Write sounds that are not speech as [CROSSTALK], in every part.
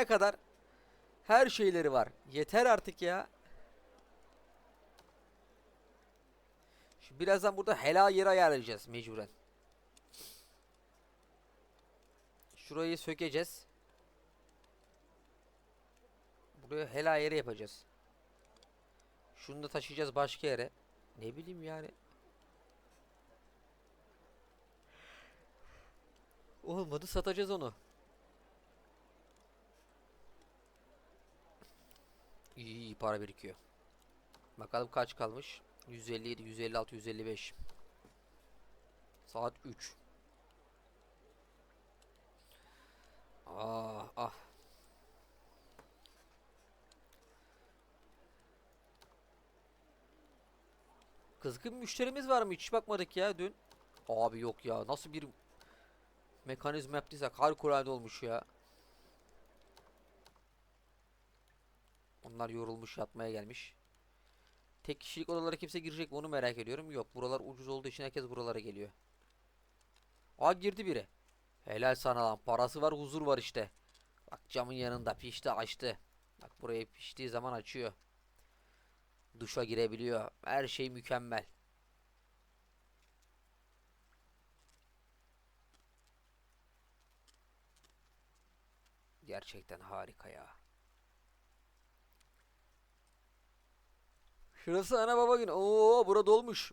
ölene kadar her şeyleri var. Yeter artık ya. Şimdi birazdan burada helal yeri ayarlayacağız mecburen. Şurayı sökeceğiz. Buraya helal yeri yapacağız. Şunu da taşıyacağız başka yere. Ne bileyim yani. Olmadı satacağız onu. İyi, iyi para birikiyor. Bakalım kaç kalmış? 157, 156, 155. Saat 3. Ah ah. Kızgın müşterimiz var mı? Hiç bakmadık ya dün. Abi yok ya. Nasıl bir mekanizma yaptıysak harikulade olmuş ya. Onlar yorulmuş yatmaya gelmiş. Tek kişilik odalara kimse girecek mi onu merak ediyorum. Yok buralar ucuz olduğu için herkes buralara geliyor. Aa girdi biri. Helal sana lan parası var huzur var işte. Bak camın yanında pişti açtı. Bak burayı piştiği zaman açıyor. Duşa girebiliyor. Her şey mükemmel. Gerçekten harika ya. Şurası ana baba günü. Oo bura dolmuş.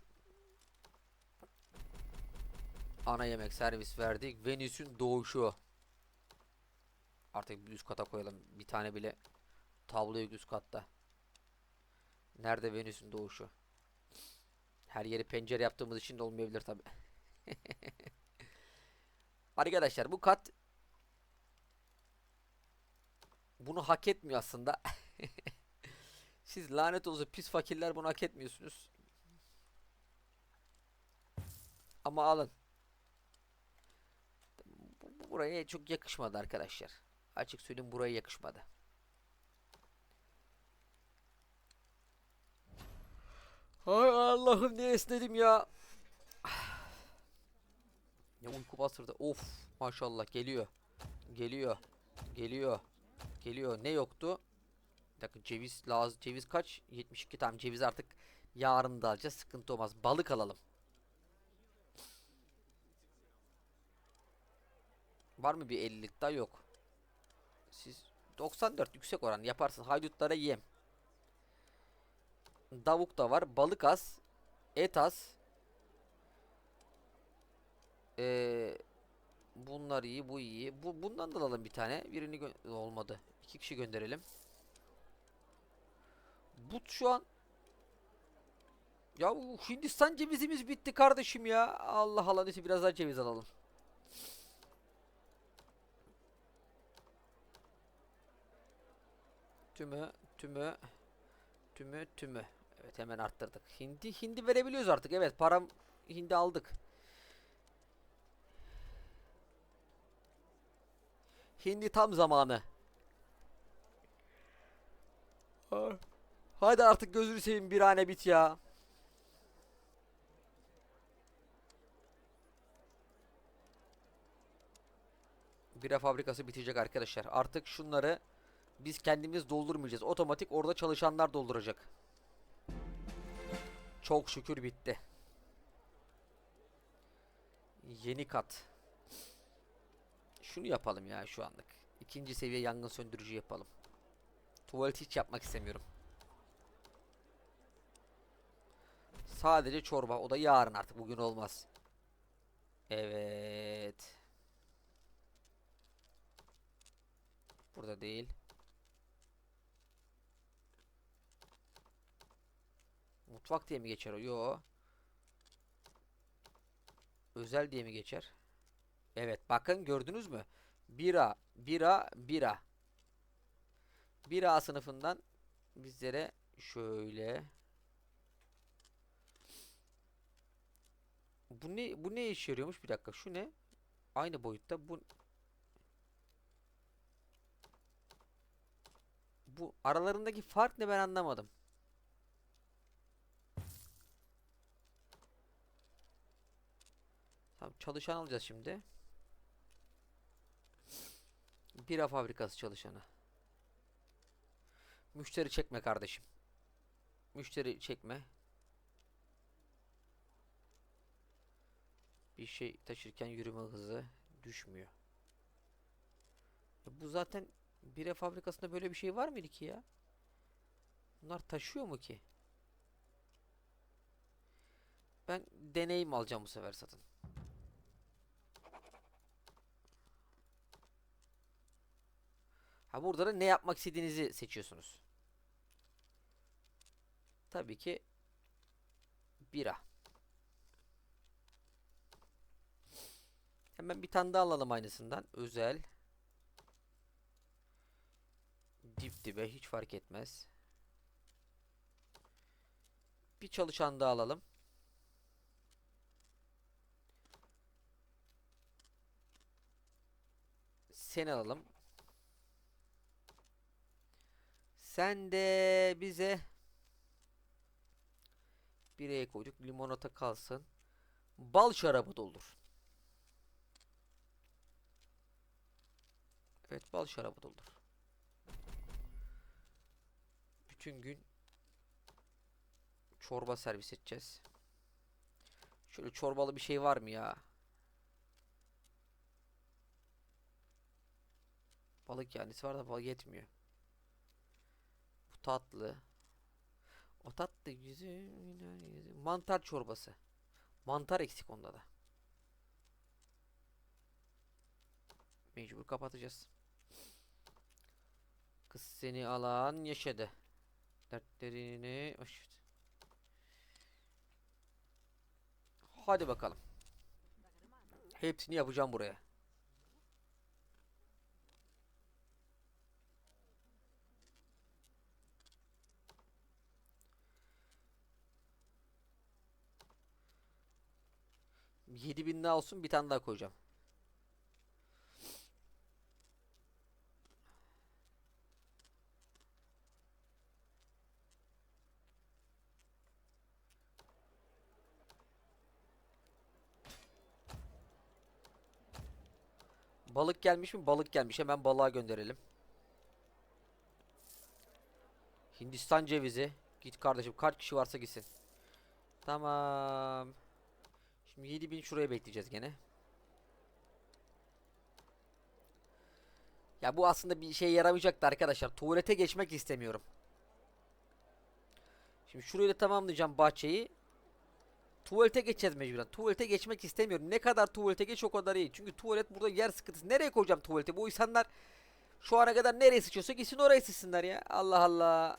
Ana yemek servis verdik. Venüs'ün doğuşu. Artık bir üst kata koyalım. Bir tane bile tablo yok üst katta. Nerede Venüs'ün doğuşu? Her yeri pencere yaptığımız için de olmayabilir tabi. [LAUGHS] Arkadaşlar bu kat bunu hak etmiyor aslında. [LAUGHS] Siz lanet olsun pis fakirler bunu hak etmiyorsunuz. Ama alın. Bu- bu Buraya çok yakışmadı arkadaşlar. Açık söyleyeyim buraya yakışmadı. Hay Allah'ım ne esnedim ya. Ne uyku bastırdı. Of maşallah geliyor. Geliyor. Geliyor. Geliyor. Ne yoktu? Bir dakika ceviz lazım. Ceviz kaç? 72 tamam ceviz artık yarın da alacağız. Sıkıntı olmaz. Balık alalım. Var mı bir 50'lik daha yok. Siz 94 yüksek oran yaparsın. Haydutlara yem. Davuk da var. Balık az. Et az. Ee, bunlar iyi. Bu iyi. Bu, bundan da alalım bir tane. Birini olmadı. İki kişi gönderelim. But şu an ya bu Hindistan cevizimiz bitti kardeşim ya. Allah Allah neyse biraz daha ceviz alalım. Tümü, tümü, tümü, tümü. Evet hemen arttırdık. Hindi, hindi verebiliyoruz artık. Evet param hindi aldık. Hindi tam zamanı. Ah. Hadi artık gözünü seveyim bir hane bit ya. Bira fabrikası bitecek arkadaşlar. Artık şunları biz kendimiz doldurmayacağız. Otomatik orada çalışanlar dolduracak. Çok şükür bitti. Yeni kat. Şunu yapalım ya şu anlık. İkinci seviye yangın söndürücü yapalım. Tuvalet hiç yapmak istemiyorum. Sadece çorba. O da yarın artık. Bugün olmaz. Evet. Burada değil. Mutfak diye mi geçer o? Yo. Özel diye mi geçer? Evet bakın gördünüz mü? Bira, bira, bira. Bira sınıfından bizlere şöyle Bu ne bu ne işe yarıyormuş? Bir dakika. Şu ne? Aynı boyutta. Bu Bu aralarındaki fark ne ben anlamadım. Tamam çalışan alacağız şimdi. Bira fabrikası çalışanı. Müşteri çekme kardeşim. Müşteri çekme. Bir şey taşırken yürüme hızı düşmüyor. E bu zaten bire fabrikasında böyle bir şey var mıydı ki ya? Bunlar taşıyor mu ki? Ben deneyim alacağım bu sefer satın. Ha burada da ne yapmak istediğinizi seçiyorsunuz. Tabii ki bira. Hemen bir tane daha alalım aynısından. Özel. Dip dibe hiç fark etmez. Bir çalışan daha alalım. Seni alalım. Sen de bize bireye koyduk. Limonata kalsın. Bal şarabı doldur. Evet bal şarabı doldur. Bütün gün çorba servis edeceğiz. Şöyle çorbalı bir şey var mı ya? Balık yanisi var da balık yetmiyor. Bu tatlı. O tatlı yüzü mantar çorbası. Mantar eksik onda da. Mecbur kapatacağız. Kız seni alan yaşadı. Dertlerini aşırı. Hadi bakalım. Hepsini yapacağım buraya. Yedi bin daha olsun bir tane daha koyacağım. Balık gelmiş mi? Balık gelmiş. Hemen balığa gönderelim. Hindistan cevizi. Git kardeşim. Kaç kişi varsa gitsin. Tamam. Şimdi 7000 şuraya bekleyeceğiz gene. Ya bu aslında bir şey yaramayacaktı arkadaşlar. Tuvalete geçmek istemiyorum. Şimdi şurayı da tamamlayacağım bahçeyi. Tuvalete geçeceğiz mecburen. Tuvalete geçmek istemiyorum. Ne kadar tuvalete geç o kadar iyi. Çünkü tuvalet burada yer sıkıntısı. Nereye koyacağım tuvaleti? Bu insanlar şu ana kadar nereye sıçıyorsa gitsin oraya sıçsınlar ya. Allah Allah.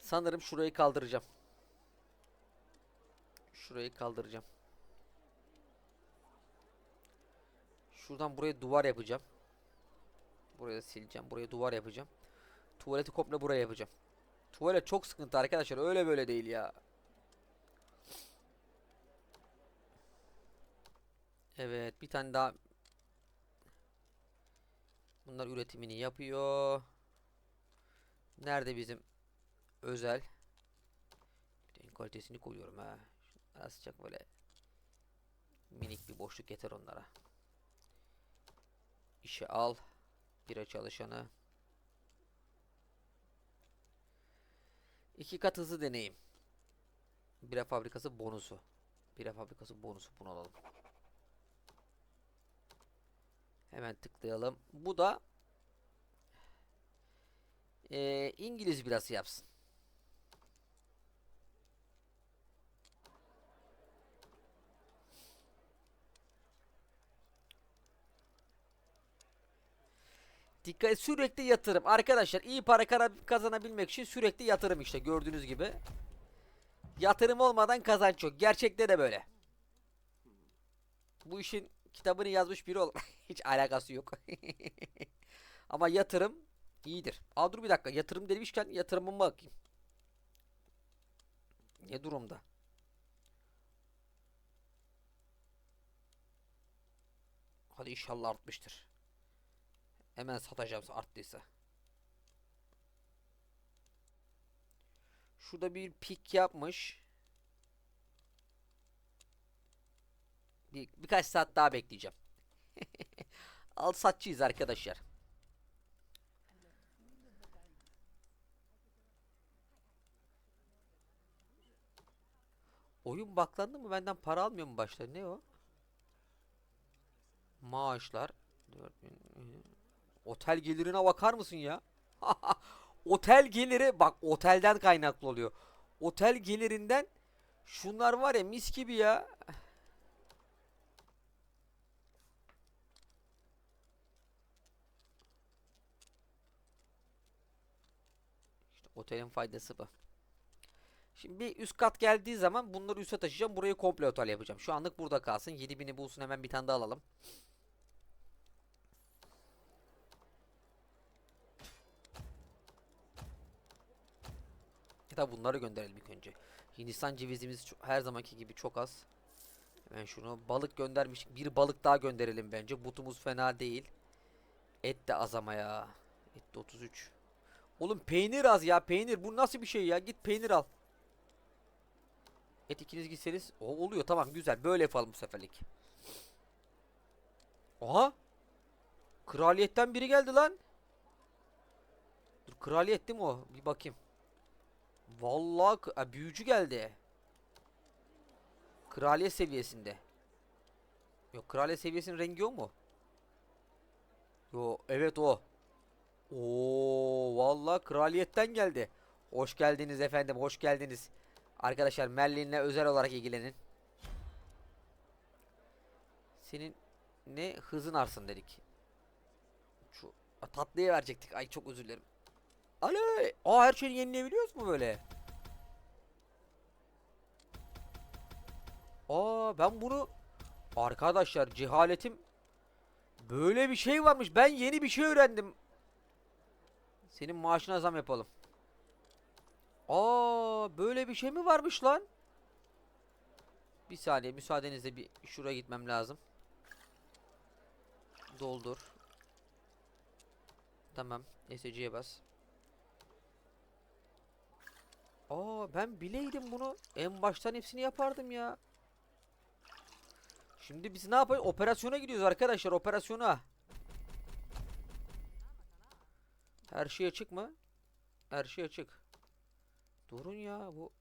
Sanırım şurayı kaldıracağım. Şurayı kaldıracağım. Şuradan buraya duvar yapacağım. Buraya sileceğim. Buraya duvar yapacağım. Tuvaleti komple buraya yapacağım. Tuvalet çok sıkıntı arkadaşlar. Öyle böyle değil ya. Evet. Bir tane daha. Bunlar üretimini yapıyor. Nerede bizim özel? Bir kalitesini koyuyorum ha. Şunlara sıcak böyle minik bir boşluk yeter onlara. İşe al. Bira çalışanı. İki kat hızlı deneyim. Bira fabrikası bonusu. Bira fabrikası bonusu bunu alalım. Hemen tıklayalım. Bu da eee, İngiliz birası yapsın. Dikkat sürekli yatırım. Arkadaşlar iyi para kazanabilmek için sürekli yatırım işte gördüğünüz gibi. Yatırım olmadan kazanç yok. Gerçekte de böyle. Bu işin kitabını yazmış biri ol. [LAUGHS] Hiç alakası yok. [LAUGHS] Ama yatırım iyidir. Aa dur bir dakika. Yatırım demişken yatırımıma bakayım. Ne durumda? Hadi inşallah artmıştır. Hemen satacağım arttıysa. Şurada bir pik yapmış. Bir, birkaç saat daha bekleyeceğim. [LAUGHS] Al satçıyız arkadaşlar. Oyun baklandı mı benden para almıyor mu başta? Ne o? Maaşlar. 4000, e, Otel gelirine bakar mısın ya? [LAUGHS] Otel geliri bak otelden kaynaklı oluyor. Otel gelirinden şunlar var ya mis gibi ya. İşte otelin faydası bu. Şimdi bir üst kat geldiği zaman bunları üste taşıyacağım. Burayı komple otel yapacağım. Şu anlık burada kalsın. 7000'i bulsun hemen bir tane daha alalım. Da bunları gönderelim ilk önce. Hindistan cevizimiz her zamanki gibi çok az. Hemen şunu balık göndermiş. Bir balık daha gönderelim bence. Butumuz fena değil. Et de az ama ya. Et de 33. Oğlum peynir az ya peynir. Bu nasıl bir şey ya? Git peynir al. Et ikiniz gitseniz. O oluyor tamam güzel. Böyle yapalım bu seferlik. Aha. Kraliyetten biri geldi lan. Dur kraliyet değil mi o? Bir bakayım. Vallahi ha, büyücü geldi. Kraliyet seviyesinde. Yok kraliyet seviyesinin rengi o mu? Yo evet o. Oo vallahi kraliyetten geldi. Hoş geldiniz efendim, hoş geldiniz. Arkadaşlar Merlin'le özel olarak ilgilenin. Senin ne hızın arsın dedik. Şu a, tatlıya verecektik. Ay çok özür dilerim. Alo. Aa her şeyi yenileyebiliyoruz mu böyle? Aa ben bunu arkadaşlar cehaletim böyle bir şey varmış. Ben yeni bir şey öğrendim. Senin maaşına zam yapalım. Aa böyle bir şey mi varmış lan? Bir saniye müsaadenizle bir şuraya gitmem lazım. Doldur. Tamam. SC'ye bas. Aa ben bileydim bunu. En baştan hepsini yapardım ya. Şimdi biz ne yapalım? Operasyona gidiyoruz arkadaşlar. Operasyona. Her şey açık mı? Her şey açık. Durun ya bu.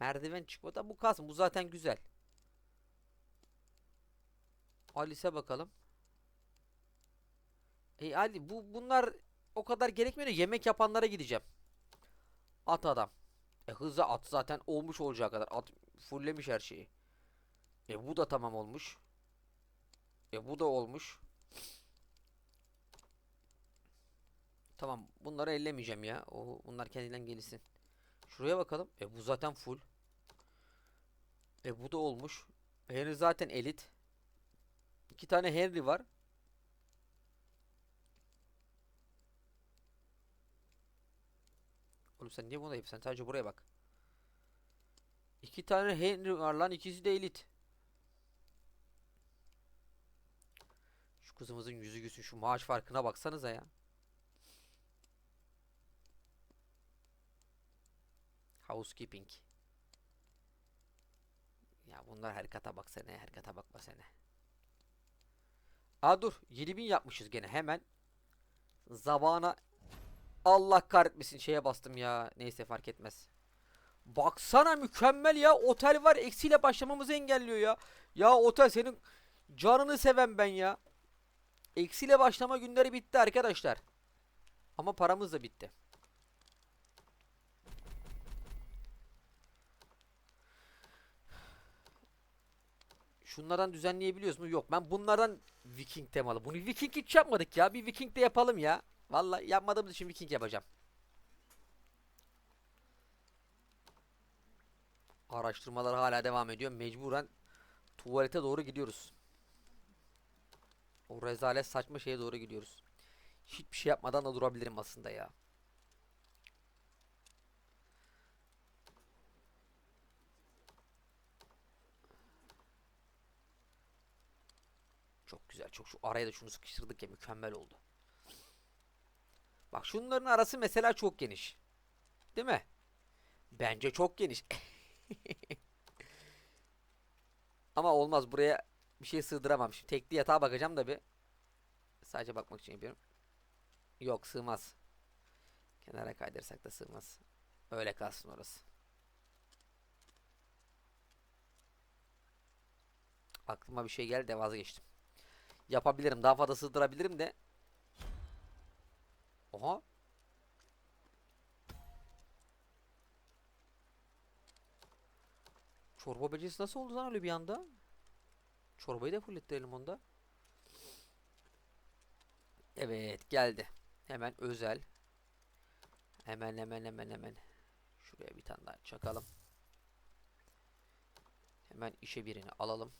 Merdiven çıkmadan bu kalsın. Bu zaten güzel. Alice'e bakalım. E Ali bu bunlar o kadar gerekmiyor. Yemek yapanlara gideceğim. At adam. E hızlı at zaten olmuş olacağı kadar. At fulllemiş her şeyi. E bu da tamam olmuş. E bu da olmuş. Tamam bunları ellemeyeceğim ya. O bunlar kendinden gelsin. Şuraya bakalım. E bu zaten full. E bu da olmuş. Henry zaten elit. İki tane Henry var. Oğlum sen niye buna yap? Sen sadece buraya bak. İki tane Henry var lan. ikisi de elit. Şu kızımızın yüzü gülsün. Şu maaş farkına baksanıza ya. Housekeeping. Ya bunlar her kata baksana, her kata bakma sene. Aa dur, 7000 yapmışız gene hemen. Zabana Allah kahretmesin şeye bastım ya. Neyse fark etmez. Baksana mükemmel ya. Otel var eksiyle başlamamızı engelliyor ya. Ya otel senin canını seven ben ya. Eksiyle başlama günleri bitti arkadaşlar. Ama paramız da bitti. Şunlardan düzenleyebiliyoruz mu? Yok. Ben bunlardan Viking temalı. Bunu Viking hiç yapmadık ya. Bir Viking de yapalım ya. Vallahi yapmadığımız için Viking yapacağım. Araştırmalar hala devam ediyor. Mecburen tuvalete doğru gidiyoruz. O rezalet saçma şeye doğru gidiyoruz. Hiçbir şey yapmadan da durabilirim aslında ya. Çok güzel. Çok şu araya da şunu sıkıştırdık ya mükemmel oldu. Bak şunların arası mesela çok geniş. Değil mi? Bence çok geniş. [LAUGHS] Ama olmaz buraya bir şey sığdıramam. Şimdi tekli yatağa bakacağım da bir. Sadece bakmak için yapıyorum. Yok sığmaz. Kenara kaydırsak da sığmaz. Öyle kalsın orası. Aklıma bir şey geldi de vazgeçtim. Yapabilirim. Daha fazla sığdırabilirim de. Oha. Çorba becerisi nasıl oldu lan öyle bir anda? Çorbayı da fullettirelim onda. Evet geldi. Hemen özel. Hemen hemen hemen hemen. Şuraya bir tane daha çakalım. Hemen işe birini alalım.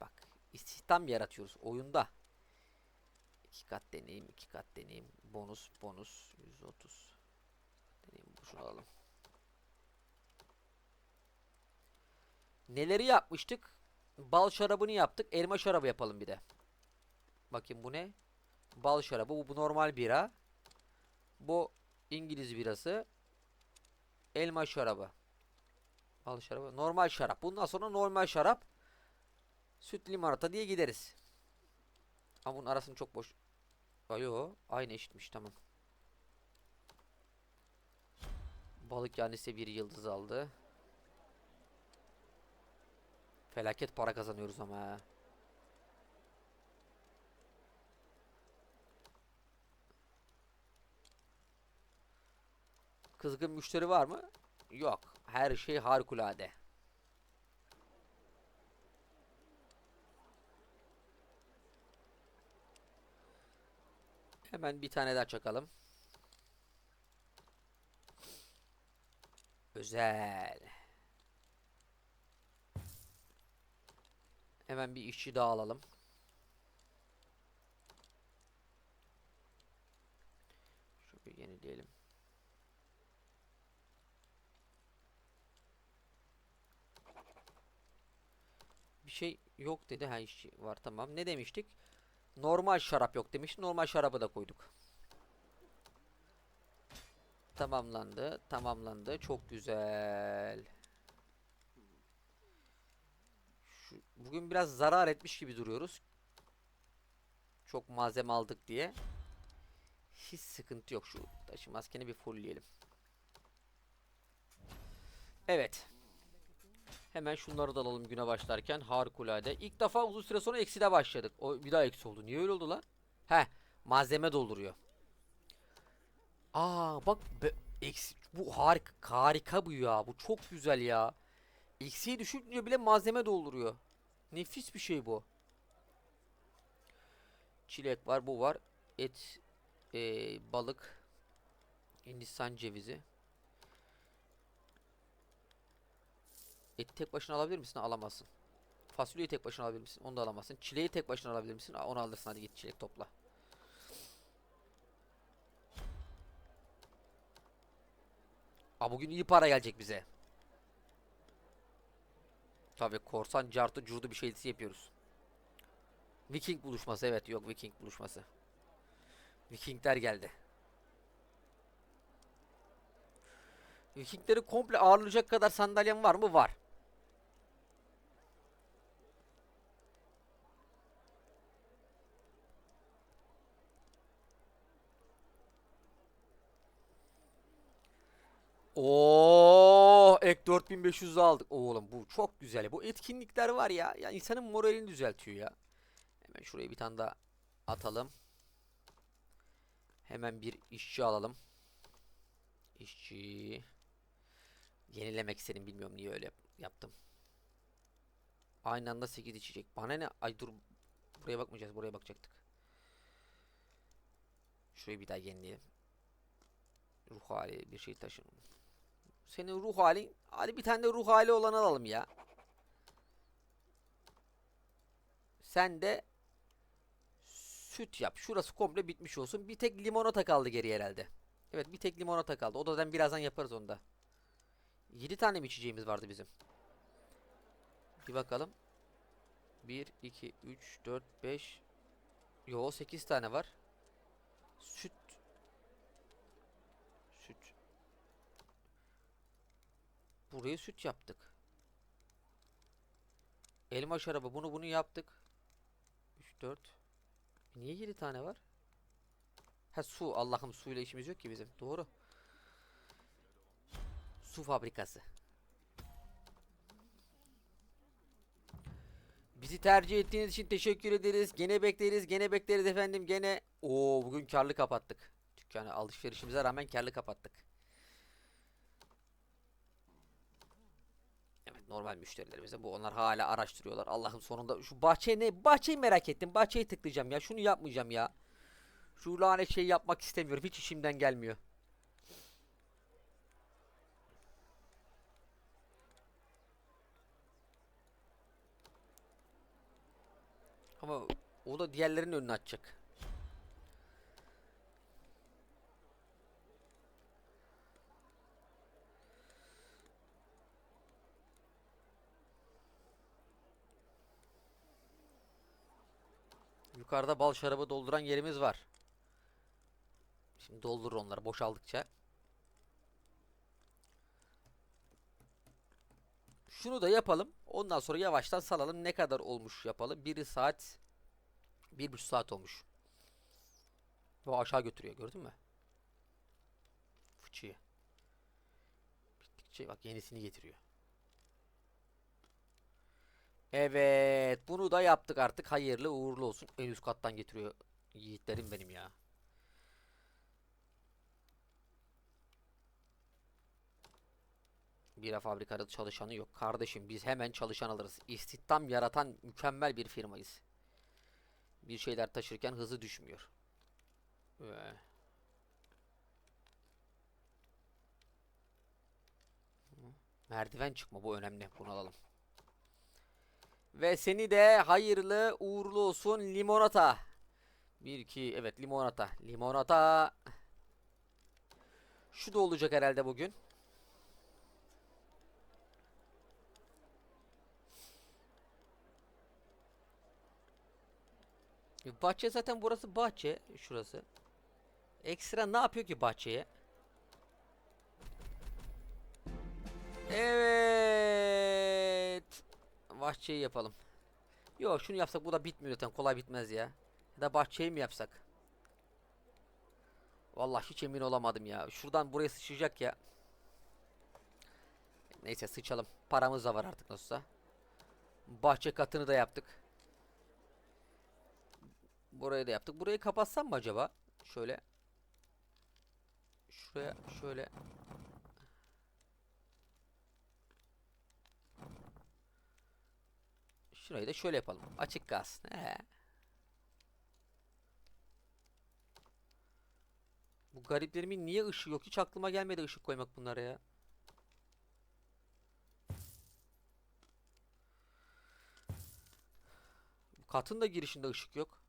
Bak istihdam yaratıyoruz oyunda. İki kat deneyim, iki kat deneyim. Bonus, bonus. 130. Deneyim, şunu alalım. Neleri yapmıştık? Bal şarabını yaptık. Elma şarabı yapalım bir de. Bakayım bu ne? Bal şarabı. Bu, bu normal bira. Bu İngiliz birası. Elma şarabı. Bal şarabı. Normal şarap. Bundan sonra normal şarap. Süt limonata diye gideriz. Ama bunun arasını çok boş. Ayo, aynı eşitmiş tamam. Balık yani ise bir yıldız aldı. Felaket para kazanıyoruz ama. ha. Kızgın müşteri var mı? Yok. Her şey harikulade. Hemen bir tane daha çakalım. Özel. Hemen bir işçi daha alalım. Şunu bir yenileyelim. Bir şey yok dedi. Ha işçi var tamam. Ne demiştik? Normal şarap yok demiş. Normal şarabı da koyduk. Tamamlandı. Tamamlandı. Çok güzel. Şu, bugün biraz zarar etmiş gibi duruyoruz. Çok malzeme aldık diye. Hiç sıkıntı yok. Şu taşı maskeni bir fullleyelim. Evet. Hemen şunları da alalım güne başlarken. Harikulade. İlk defa uzun süre sonra ekside başladık. O bir daha eksi oldu. Niye öyle oldu lan? He, malzeme dolduruyor. Aa bak be, eksi bu harika harika bu ya. Bu çok güzel ya. Eksiye düşürünce bile malzeme dolduruyor. Nefis bir şey bu. Çilek var, bu var. Et, ee, balık, Hindistan cevizi. Et tek başına alabilir misin? Alamazsın. Fasulyeyi tek başına alabilir misin? Onu da alamazsın. Çileği tek başına alabilir misin? Onu alırsın hadi git çilek topla. Aa, bugün iyi para gelecek bize. Tabii korsan cartı curdu bir şeysi yapıyoruz. Viking buluşması evet yok Viking buluşması. Vikingler geldi. Vikingleri komple ağırlayacak kadar sandalyem var mı? Var. Oo, ek 4500 aldık. Oğlum bu çok güzel. Bu etkinlikler var ya. Ya insanın moralini düzeltiyor ya. Hemen şuraya bir tane daha atalım. Hemen bir işçi alalım. İşçi. Yenilemek istedim bilmiyorum niye öyle yap- yaptım. Aynı anda 8 içecek. Bana ne? Ay dur. Buraya bakmayacağız. Buraya bakacaktık. Şurayı bir daha yenileyelim. Ruh hali bir şey taşın. Senin ruh halin. Hadi bir tane de ruh hali olan alalım ya. Sen de süt yap. Şurası komple bitmiş olsun. Bir tek limonata kaldı geri herhalde. Evet bir tek limonata kaldı. O da birazdan yaparız onda. 7 tane mi içeceğimiz vardı bizim? Bir bakalım. 1, 2, 3, 4, 5. Yo 8 tane var. Süt. Burayı süt yaptık. Elma şarabı bunu bunu yaptık. 3 4. Niye 7 tane var? Ha su. Allah'ım suyla işimiz yok ki bizim. Doğru. Su fabrikası. Bizi tercih ettiğiniz için teşekkür ederiz. Gene bekleriz, gene bekleriz efendim. Gene Oo bugün karlı kapattık. Dükkanı alışverişimize rağmen karlı kapattık. Normal müşterilerimize bu onlar hala araştırıyorlar. Allah'ım sonunda şu bahçe ne? Bahçeyi merak ettim. Bahçeyi tıklayacağım ya. Şunu yapmayacağım ya. Şu lanet şeyi yapmak istemiyorum. Hiç işimden gelmiyor. Ama o da diğerlerinin önünü açacak. Yukarıda bal şarabı dolduran yerimiz var. Şimdi doldurur onları boşaldıkça. Şunu da yapalım. Ondan sonra yavaştan salalım. Ne kadar olmuş yapalım. 1 saat bir buçuk saat olmuş. O aşağı götürüyor gördün mü? Fıçıyı. Bittikçe bak yenisini getiriyor. Evet bunu da yaptık artık. Hayırlı uğurlu olsun. En üst kattan getiriyor. Yiğitlerim benim ya. Bira fabrikada çalışanı yok. Kardeşim biz hemen çalışan alırız. İstihdam yaratan mükemmel bir firmayız. Bir şeyler taşırken hızı düşmüyor. Ee. Merdiven çıkma bu önemli. Bunu alalım. Ve seni de hayırlı uğurlu olsun limonata. 1 2 evet limonata. Limonata. Şu da olacak herhalde bugün. E, Bahçe zaten burası bahçe. Şurası. Ekstra ne yapıyor ki bahçeye? Evet. Bahçeyi yapalım. Yok şunu yapsak bu da bitmiyor zaten. Kolay bitmez ya. Ya da bahçeyi mi yapsak? Vallahi hiç emin olamadım ya. Şuradan buraya sıçacak ya. Neyse sıçalım. Paramız da var artık nasılsa. Bahçe katını da yaptık. Burayı da yaptık. Burayı kapatsam mı acaba? Şöyle. Şuraya şöyle. Şurayı da şöyle yapalım. Açık gaz. He. Bu gariplerimin niye ışığı yok? Hiç aklıma gelmedi ışık koymak bunlara ya. Katın da girişinde ışık yok.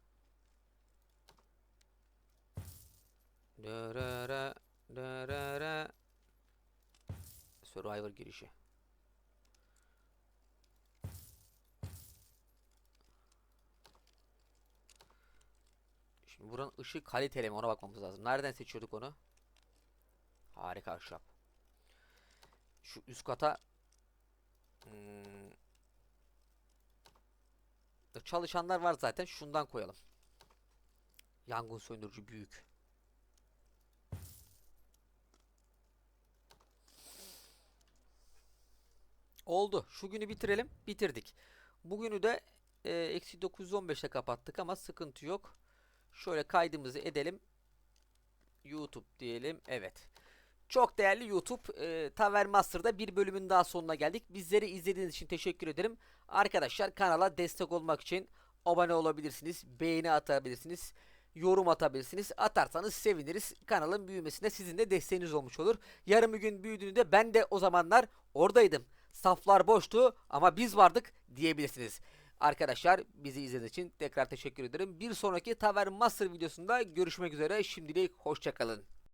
Dırırı, dırırı. Survivor girişi. Şimdi buranın ışık kaliteli mi ona bakmamız lazım. Nereden seçiyorduk onu? Harika ahşap. Şu üst kata hmm, çalışanlar var zaten. Şundan koyalım. Yangın söndürücü büyük. Oldu. Şu günü bitirelim. Bitirdik. Bugünü de e, eksi 915'e kapattık ama sıkıntı yok. Şöyle kaydımızı edelim. YouTube diyelim. Evet. Çok değerli YouTube e, Tavern Master'da bir bölümün daha sonuna geldik. Bizleri izlediğiniz için teşekkür ederim. Arkadaşlar kanala destek olmak için abone olabilirsiniz. Beğeni atabilirsiniz. Yorum atabilirsiniz. Atarsanız seviniriz. Kanalın büyümesinde sizin de desteğiniz olmuş olur. Yarın bir gün büyüdüğünde ben de o zamanlar oradaydım. Saflar boştu ama biz vardık diyebilirsiniz. Arkadaşlar bizi izlediğiniz için tekrar teşekkür ederim. Bir sonraki Tavern Master videosunda görüşmek üzere. Şimdilik hoşçakalın.